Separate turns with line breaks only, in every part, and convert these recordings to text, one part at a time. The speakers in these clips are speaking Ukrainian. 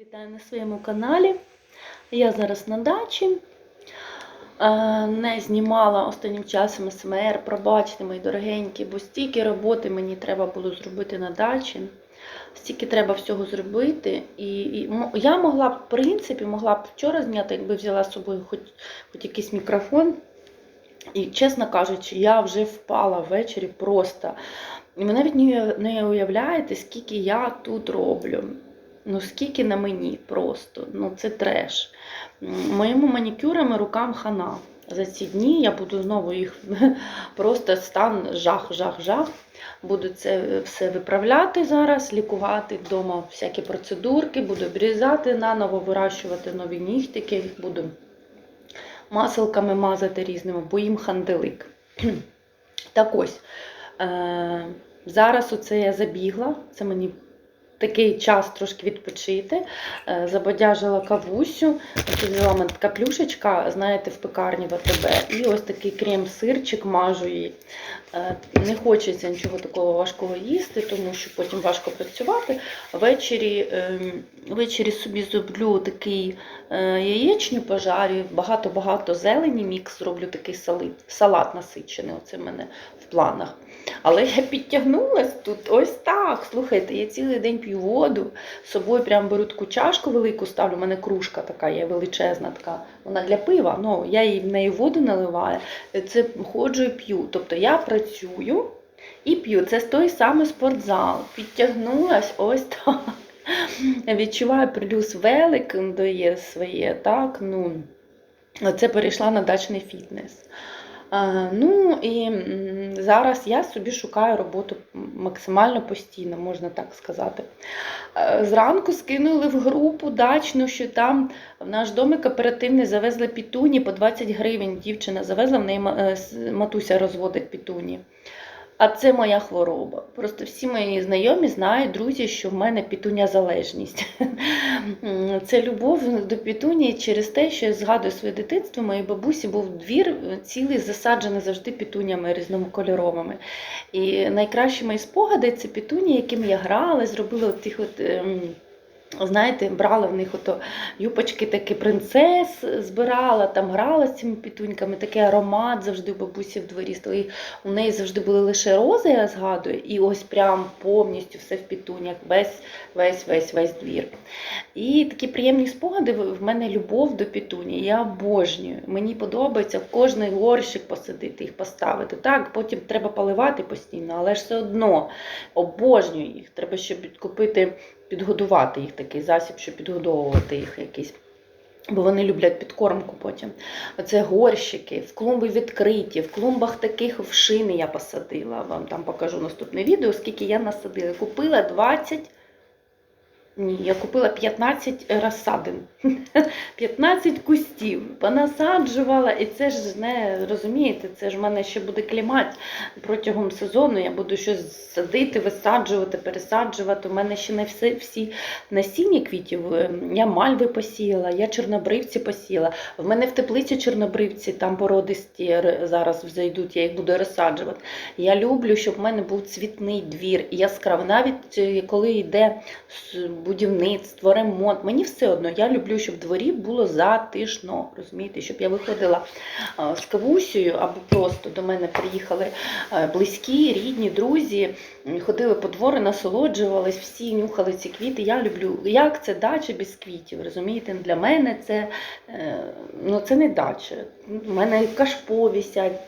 Вітаю на своєму каналі. Я зараз на дачі. Е, Не знімала останнім часом СМР. Пробачте, мої дорогенькі, бо стільки роботи мені треба було зробити на дачі. Стільки треба всього зробити. І, і я могла б, в принципі, могла б вчора зняти, якби взяла з собою хоч, хоч якийсь мікрофон. І, чесно кажучи, я вже впала ввечері просто. І ви навіть не- не уявляєте, скільки я тут роблю. Ну, скільки на мені просто. Ну, це треш. Моїми манікюрами рукам хана. За ці дні я буду знову їх просто стан жах, жах, жах. Буду це все виправляти зараз, лікувати вдома всякі процедурки, буду обрізати наново, вирощувати нові нігтики, буду маселками мазати різними, бо їм ханделик. Так ось, е, зараз оце я забігла, це мені такий час трошки відпочити. Е, Забадяжила кавусю, взяла мене така плюшечка, знаєте, в пекарні в АТБ. І ось такий крем-сирчик мажу її. Е, Не хочеться нічого такого важкого їсти, тому що потім важко працювати. Ввечері, ем, ввечері собі зроблю такий е, яєчню пожарю, багато-багато зелені, мікс зроблю такий салат, салат насичений. Оце в мене в планах. Але я підтягнулась тут ось так. Слухайте, я цілий день п'ю воду, з собою прям беру таку чашку велику, ставлю, у мене кружка така є величезна, така, вона для пива, ну, я їй в неї воду наливаю, це ходжу і п'ю. Тобто я працюю і п'ю. Це той самий спортзал. Підтягнулась ось так. Відчуваю плюс велик дає своє, так, ну, це перейшла на дачний фітнес. Ну і зараз я собі шукаю роботу максимально постійно, можна так сказати. Е, Зранку скинули в групу дачну, що там в наш домик оперативний завезли пітуні по 20 гривень. Дівчина завезла, в неї е, матуся розводить пітуні. А це моя хвороба. Просто всі мої знайомі знають, друзі, що в мене пітуня залежність. Це любов до пітуні через те, що я згадую своє дитинство. Моїй бабусі був двір цілий засаджений завжди пітунями різнокольоровими. І найкращі мої спогади це пітуні, якими я грала, зробила от тих от. Знаєте, брала в них ото юпочки такі принцес, збирала, там грала з цими пітуньками, такий аромат завжди у бабусі в дворі стоїть. У неї завжди були лише рози, я згадую, і ось прям повністю все в пітунях, весь, весь, весь, весь двір. І такі приємні спогади в мене любов до пітуні. Я обожнюю. Мені подобається в кожний горщик посадити, їх поставити. Так, потім треба поливати постійно, але ж все одно обожнюю їх. Треба ще купити, підгодувати їх такий засіб, щоб підгодовувати їх якийсь. Бо вони люблять підкормку потім. Оце горщики, в клумби відкриті, в клумбах таких в шини я посадила. Вам там покажу наступне відео, скільки я насадила. Купила 20. Ні, я купила 15 розсадин, 15 кустів, понасаджувала, і це ж не розумієте, це ж в мене ще буде клімат протягом сезону. Я буду щось садити, висаджувати, пересаджувати. У мене ще не всі, всі насіння квітів. Ем, Я мальви посіяла, я чорнобривці посіяла. В мене в теплиці чорнобривці, там породисті зараз зайдуть, я їх буду розсаджувати. Я люблю, щоб в мене був цвітний двір, яскравий. Навіть е, коли йде будівництво, ремонт, мені все одно. Я люблю, щоб дворі було затишно. Розумієте, щоб я виходила з кавусею або просто до мене приїхали близькі, рідні, друзі, ходили по двору, насолоджувались, всі нюхали ці квіти. Я люблю, як це дача без квітів. Розумієте, для мене це, е, ну, це не дача. У мене кашпо висять.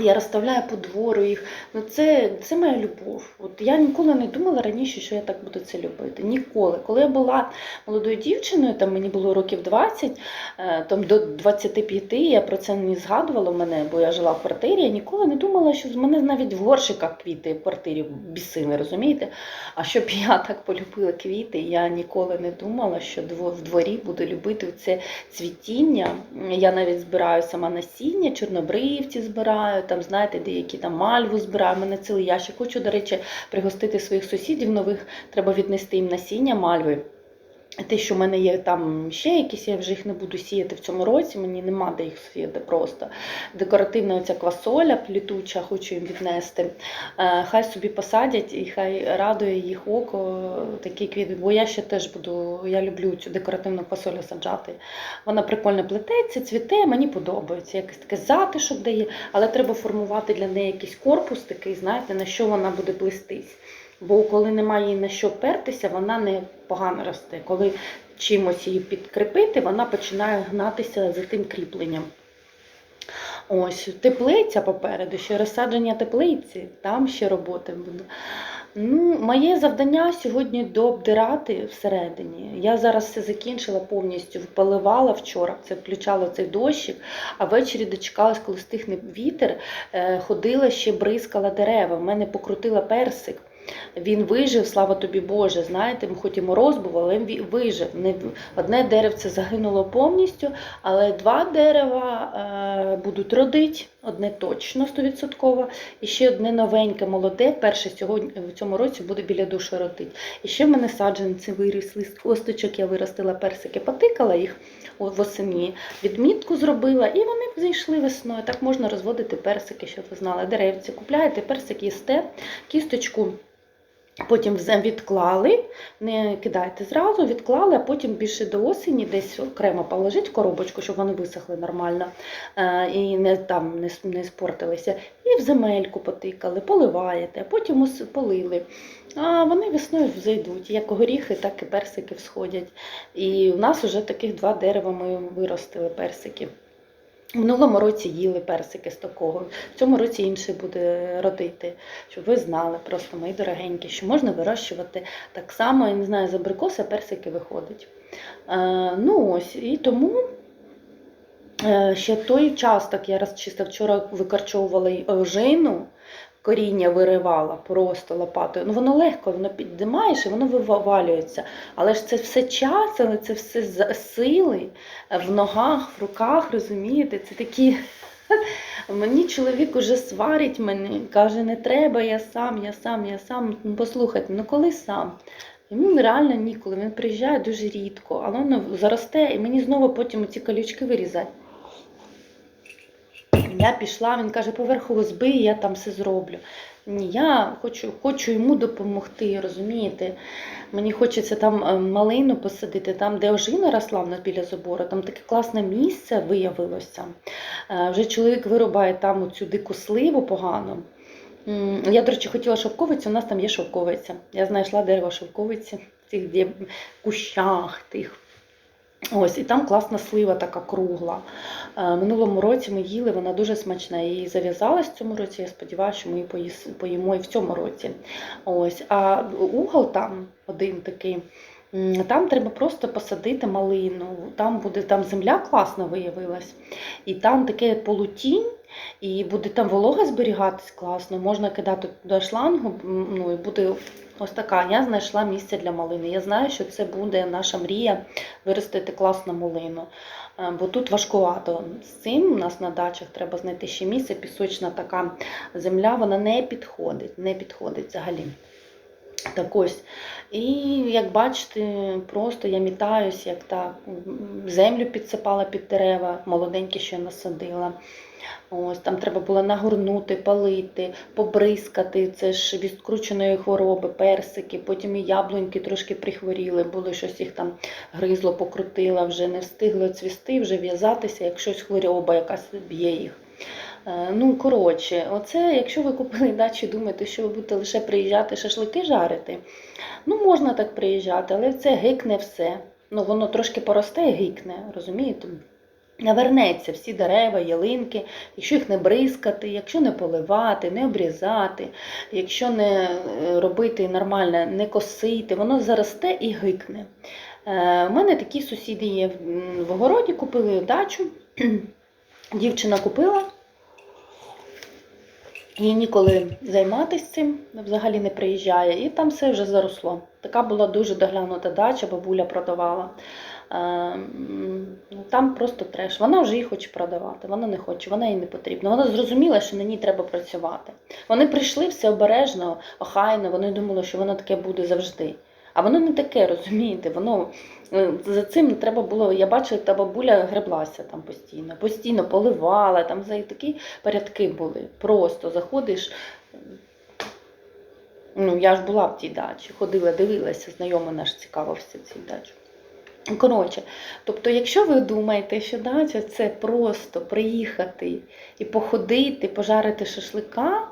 Я розставляю по двору їх. Ну це, це моя любов. От я ніколи не думала раніше, що я так буду це любити. Ніколи. Коли я була молодою дівчиною, там мені було років 20, е, там до 25, я про це не згадувала мене, бо я жила в квартирі. Я ніколи не думала, що з мене навіть в горшиках квіти в квартирі бісили, розумієте? А щоб я так полюбила квіти, я ніколи не думала, що в дворі буду любити це цвітіння. Я навіть збираю сама насіння, чорнобривці збираю, там, знаєте, деякі там мальву збираю. У мене цілий ящик. Хочу, до речі, пригостити своїх сусідів нових. Треба віднести їм насіння мальви. Те, що в мене є там ще якісь, я вже їх не буду сіяти в цьому році, мені нема де їх сіяти просто. Декоративна оця квасоля плітуча, хочу їм віднести. Е, Хай собі посадять і хай радує їх око такі квіти. Бо я ще теж буду, я люблю цю декоративну квасолю саджати. Вона прикольно плететься, цвіте, мені подобається. Якийсь такий затишок дає, але треба формувати для неї якийсь корпус такий, знаєте, на що вона буде плестись. Бо коли немає на що пертися, вона не погано росте. Коли чимось її підкріпити, вона починає гнатися за тим кріпленням. Ось, теплиця попереду, ще розсадження теплиці, там ще роботи буде. Ну, моє завдання сьогодні дообдирати всередині. Я зараз все закінчила повністю, поливала вчора, це включала цей дощик, а ввечері дочекалась, коли стихне вітер, е, ходила ще бризкала дерева. В мене покрутила персик. Він вижив, слава тобі Боже. Знаєте, хоч і мороз був, але він вижив. Не- Одне деревце загинуло повністю, але два дерева е, будуть родити, одне точно 100%, і ще одне новеньке, молоде, перше сьогодні в цьому році буде біля душу ротить. І ще в мене саджанці вирісли з косточок, я виростила персики, потикала їх восені, відмітку зробила, і вони зійшли весною. Так можна розводити персики, щоб ви знали. Деревці купляєте, персик їсте, кісточку. Потім відклали, не кидайте зразу, відклали, а потім більше до осені десь окремо положити в коробочку, щоб вони висохли нормально е, і не там не, не спортилися. І в земельку потикали, поливаєте, а потім полили. А вони весною зайдуть. Як горіхи, так і персики всходять. І в нас вже таких два дерева ми виростили персики. В минулому році їли персики з такого, в цьому році інший буде родити, щоб ви знали, просто мої дорогенькі, що можна вирощувати так само, я не знаю, з абрикоса персики виходить. Е, ну ось, і тому е, ще той час, так я раз чисто вчора викорчовувала й ожину, коріння виривала просто лопатою. Ну воно легко, воно піднімаєш і воно вивалюється. Але ж це все час, але це все сили в ногах, в руках, розумієте? Це такі. Мені чоловік уже сварить мене, каже, не треба, я сам, я сам, я сам. Ну, послухайте, ну коли сам? Йому реально ніколи. Він приїжджає дуже рідко, але воно заросте, і мені знову потім ці колючки вирізати. Я пішла, він каже, поверху збий, я там все зроблю. Ні, я хочу, хочу йому допомогти, розумієте? Мені хочеться там е, малину посадити, там, де ожина росла біля забору, там таке класне місце виявилося. Е, Вже чоловік вирубає там цю дику сливу погану. Я, до речі, хотіла шовковицю, у нас там є шовковиця. Я знайшла дерево шовковиці в цих кущах тих. Ось, і там класна слива така кругла. Е, Минулому році ми їли, вона дуже смачна. Я її зав'язалась в цьому році. Я сподіваюся, що ми її поїмо і в цьому році. Ось, а угол там один такий. Там треба просто посадити малину. Там буде там земля класна виявилась, і там таке полутінь, і буде там волога зберігатись класно. Можна кидати туди шлангу. Ну і буде ось така. Я знайшла місце для малини. Я знаю, що це буде наша мрія виростити класну малину. Е, Бо тут важкувато з цим. У нас на дачах треба знайти ще місце. Пісочна така земля, вона не підходить, не підходить взагалі. Так ось. І як бачите, просто я мітаюсь, як так землю підсипала під дерева, молоденькі ще насадила. Ось там треба було нагорнути, палити, побризкати. Це ж від скрученої хвороби, персики, потім і яблуньки трошки прихворіли, було щось їх там гризло, покрутила, вже не встигло цвісти, вже в'язатися, як щось хвороба якась б'є їх. Е, Ну, коротше, оце, якщо ви купили дачу, думаєте, що ви будете лише приїжджати шашлики жарити, ну можна так приїжджати, але це гикне все. Ну, воно трошки поросте і гикне, розумієте? Навернеться всі дерева, ялинки, якщо їх не бризкати, якщо не поливати, не обрізати, якщо не е, робити нормально, не косити, воно заросте і гикне. Е, У мене такі сусіди є в огороді, купили дачу. Дівчина купила. Їй ніколи займатися цим, взагалі не приїжджає, і там все вже заросло. Така була дуже доглянута дача, бабуля продавала. Е, Там просто треш. Вона вже її хоче продавати, вона не хоче, вона їй не потрібна. Вона зрозуміла, що на ній треба працювати. Вони прийшли все обережно, охайно, вони думали, що воно таке буде завжди. А воно не таке, розумієте? Воно Е, За цим треба було. Я бачила, та бабуля греблася там постійно, постійно поливала, там такі порядки були. Просто заходиш. Ну, я ж була в тій дачі, ходила, дивилася, знайомий наш цікавився цій дачі. Коротше, тобто, якщо ви думаєте, що дача це просто приїхати і походити, пожарити шашлика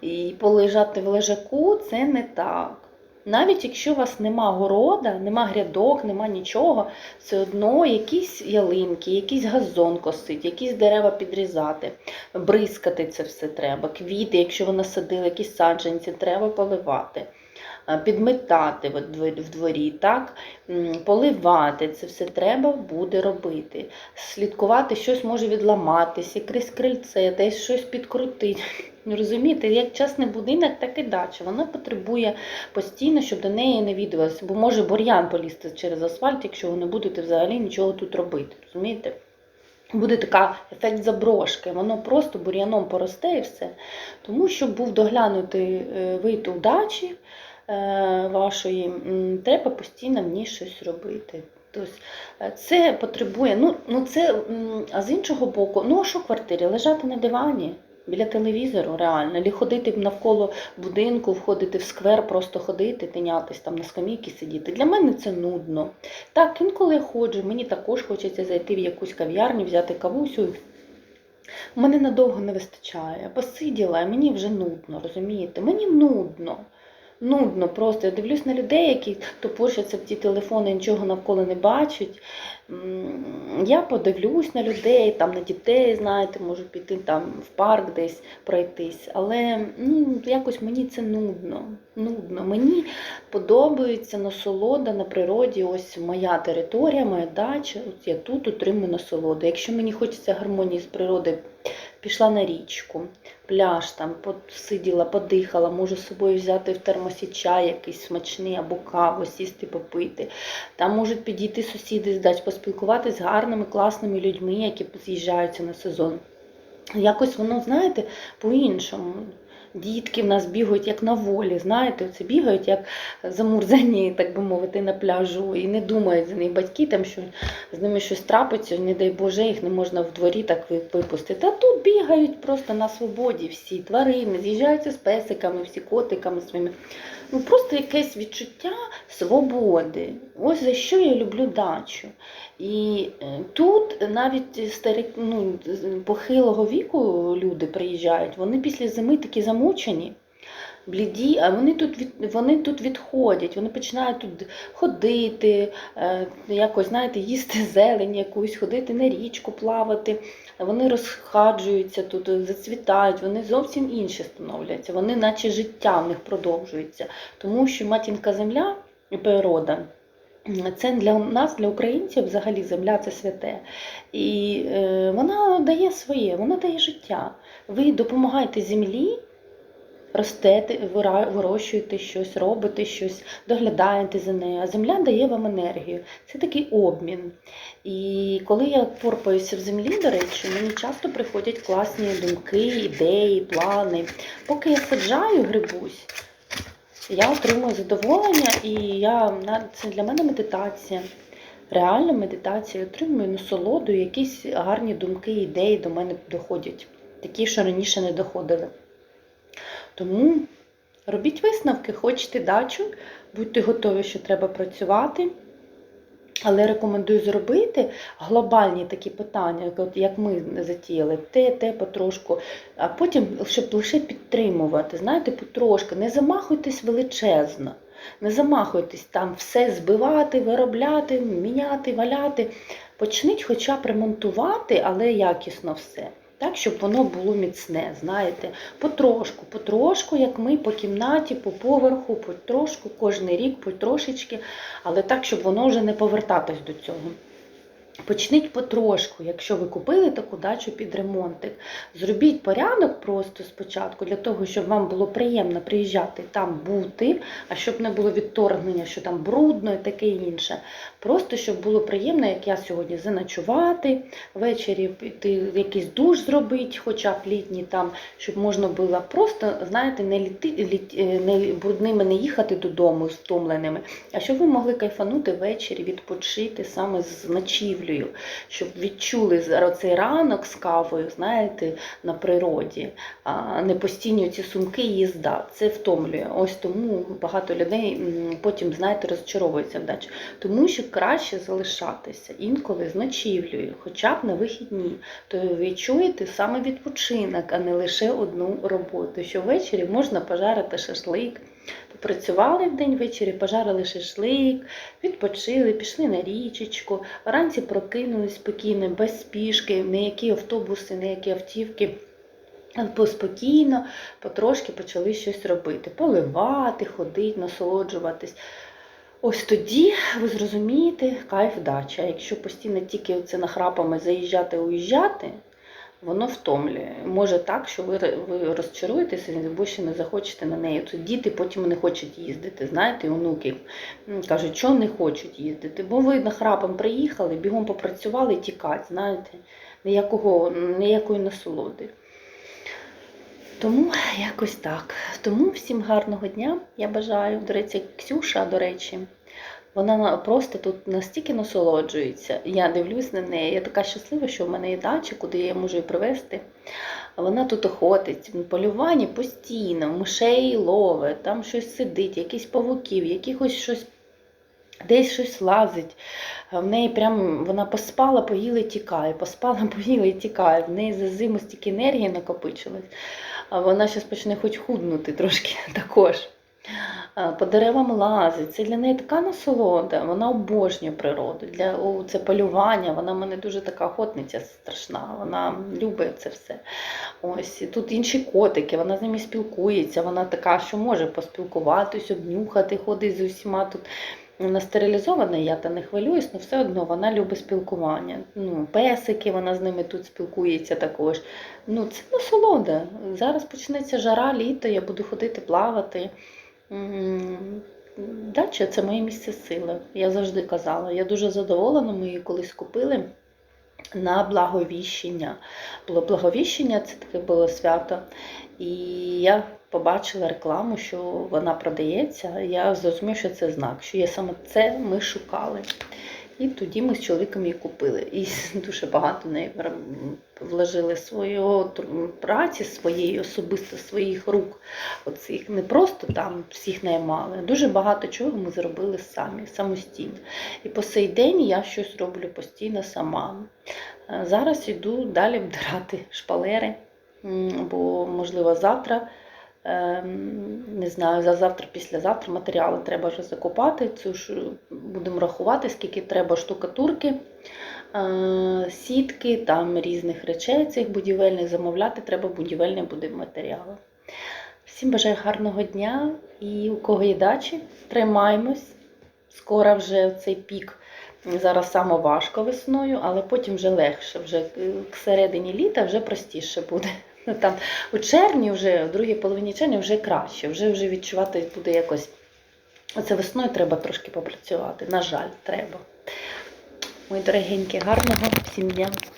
і полежати в лежаку, це не так. Навіть якщо у вас нема города, нема грядок, нема нічого, все одно якісь ялинки, якийсь газон косить, якісь дерева підрізати, бризкати це все треба. Квіти, якщо ви насадили, якісь саджанці, треба поливати, підметати в дворі- так? Поливати, це все треба буде робити. Слідкувати, щось може відламатися, крізь крильце, десь щось підкрутити. Ну, Розумієте, як частний будинок, так і дача. Вона потребує постійно, щоб до неї не відвелося, бо може бур'ян полізти через асфальт, якщо ви не будете взагалі нічого тут робити. Розумієте? Буде така ефект заброшки, воно просто бур'яном поросте і все. Тому, щоб був доглянутий е, вид у дачі е, вашої, треба постійно в ній щось робити. Тобто е, це потребує, ну, ну це, а з іншого боку, ну а що в квартирі? Лежати на дивані біля телевізору реально, або ходити навколо будинку, входити в сквер, просто ходити, тинятись там на скамійці сидіти. Для мене це нудно. Так, інколи я ходжу, мені також хочеться зайти в якусь кав'ярню, взяти кавусю. Мене надовго не вистачає. Я посиділа, мені вже нудно, розумієте? Мені нудно. Нудно просто. Я дивлюсь на людей, які топорщаться в ті телефони, нічого навколо не бачать. Я подивлюсь на людей, там на дітей, знаєте, можу піти там в парк десь пройтись. Але ну, якось мені це нудно. нудно. Мені подобається насолода на природі. Ось моя територія, моя дача. От я тут отримую насолоду. Якщо мені хочеться гармонії з природи, пішла на річку, пляж там, посиділа, подихала, можу з собою взяти в термосі чай якийсь смачний або каву, сісти попити. Там можуть підійти сусіди з дач, поспілкуватися з гарними, класними людьми, які з'їжджаються на сезон. Якось воно, знаєте, по-іншому. Дітки в нас бігають як на волі, знаєте, оце бігають як замурзані, так би мовити, на пляжу, і не думають за них батьки, там, що з ними щось трапиться, не дай Боже, їх не можна в дворі так випустити. А тут бігають просто на свободі всі тварини, з'їжджаються з песиками, всі котиками своїми. Ну просто якесь відчуття свободи. Ось за що я люблю дачу. І е, тут навіть старі, ну, похилого віку люди приїжджають, вони після зими такі замучені. Бліді, а вони тут від вони тут відходять, вони починають тут ходити, е, якось знаєте, їсти зелень якусь, ходити на річку, плавати. Вони розхаджуються тут, зацвітають, вони зовсім інші становляться. Вони, наче життя в них продовжується, тому що матінка земля і природа. Це для нас, для українців, взагалі земля це святе. І е, вона дає своє, вона дає життя. Ви допомагаєте землі, ростете, вирощуєте щось, робите щось, доглядаєте за нею, а земля дає вам енергію. Це такий обмін. І коли я порпаюся в землі, до речі, мені часто приходять класні думки, ідеї, плани. Поки я саджаю грибусь, я отримую задоволення, і я, це для мене медитація. Реальна медитація, отримую насолоду, якісь гарні думки, ідеї до мене доходять, такі, що раніше не доходили. Тому робіть висновки, хочете дачу, будьте готові, що треба працювати. Але рекомендую зробити глобальні такі питання, як ми затіяли, те, те потрошку, а потім, щоб лише підтримувати, знаєте, потрошки, не замахуйтесь величезно, не замахуйтесь там все збивати, виробляти, міняти, валяти. Почніть хоча б ремонтувати, але якісно все. Так, щоб воно було міцне, знаєте, потрошку, потрошку, як ми по кімнаті, по поверху, потрошку, кожен рік, потрошечки, але так, щоб воно вже не повертатись до цього. Почніть потрошку, якщо ви купили таку дачу під ремонтик. Зробіть порядок просто спочатку, для того, щоб вам було приємно приїжджати там бути, а щоб не було відторгнення, що там брудно і таке інше. Просто щоб було приємно, як я сьогодні заночувати, ввечері піти якийсь душ зробити, хоча б літній там, щоб можна було просто, знаєте, не, літи, літ, е, не брудними не їхати додому втомленими, а щоб ви могли кайфанути ввечері, відпочити саме з ночівлею, щоб відчули цей ранок з кавою, знаєте, на природі, а не постійні ці сумки їзда. Це втомлює. Ось тому багато людей потім, знаєте, розчаровуються в дачі. Тому що краще залишатися інколи з ночівлею, хоча б на вихідні. То відчуєте саме відпочинок, а не лише одну роботу. Що ввечері можна пожарити шашлик. Попрацювали в день ввечері, пожарили шашлик, відпочили, пішли на річечку, вранці прокинулись спокійно, без спішки, ніякі автобуси, ніякі автівки. Поспокійно, потрошки почали щось робити, поливати, ходити, насолоджуватись. Ось тоді ви зрозумієте кайф дача. Якщо постійно тільки це нахрапами заїжджати, уїжджати, воно втомлює. Може так, що ви, ви розчаруєтеся і більше не захочете на неї. Тут діти потім не хочуть їздити, знаєте, онуки кажуть, що не хочуть їздити. Бо ви нахрапом приїхали, бігом попрацювали, тікать, знаєте, ніякого, ніякої насолоди. Тому якось так. Тому всім гарного дня я бажаю. До речі, Ксюша, до речі, вона просто тут настільки насолоджується. Я дивлюсь на неї. Я така щаслива, що в мене є дача, куди я можу її привезти. Вона тут охотить, в полюванні постійно, мишей ловить, там щось сидить, якісь павуків, якихось щось. Десь щось лазить, в неї прям вона поспала, поїла і тікає, поспала, поїла і тікає. В неї за зиму стільки енергії накопичилось, а вона зараз почне хоч худнути трошки також. А, По деревам лазить. Це для неї така насолода, вона обожнює природу. Для о, це полювання, вона в мене дуже така охотниця страшна, вона любить це все. Ось і тут інші котики, вона з ними спілкується, вона така, що може поспілкуватись, обнюхати, ходить з усіма тут. Вона стерилізована, я та не хвилююсь, але все одно вона любить спілкування. Ну, песики, вона з ними тут спілкується також. Ну, це насолода. Зараз почнеться жара, літо, я буду ходити плавати. Дача це моє місце сили. Я завжди казала. Я дуже задоволена, ми її колись купили на благовіщення. Було благовіщення, це таке було свято. І я побачила рекламу, що вона продається. Я зрозуміла, що це знак, що є саме це ми шукали. І тоді ми з чоловіком її купили. І дуже багато неї вложили тру- праці, своєї особисто своїх рук. Оцих не просто там всіх наймали. Дуже багато чого ми зробили самі, самостійно. І по сей день я щось роблю постійно сама. Е, Зараз йду далі вдирати шпалери, бо, можливо, завтра. Ем, Не знаю, за завтра, післязавтра матеріали треба вже закупати. Цю ж будемо рахувати, скільки треба штукатурки, е, сітки, там різних речей цих будівельних замовляти треба будівельні буде матеріали. Всім бажаю гарного дня і у кого є дачі, тримаймось. Скоро вже цей пік. Зараз саме важко весною, але потім вже легше. Вже к середині літа вже простіше буде. Ну, Там у червні, вже, в другій половині червня вже краще, вже, вже відчувати буде якось. Оце весною треба трошки попрацювати. На жаль, треба. Мої дорогенькі, гарного всім дня.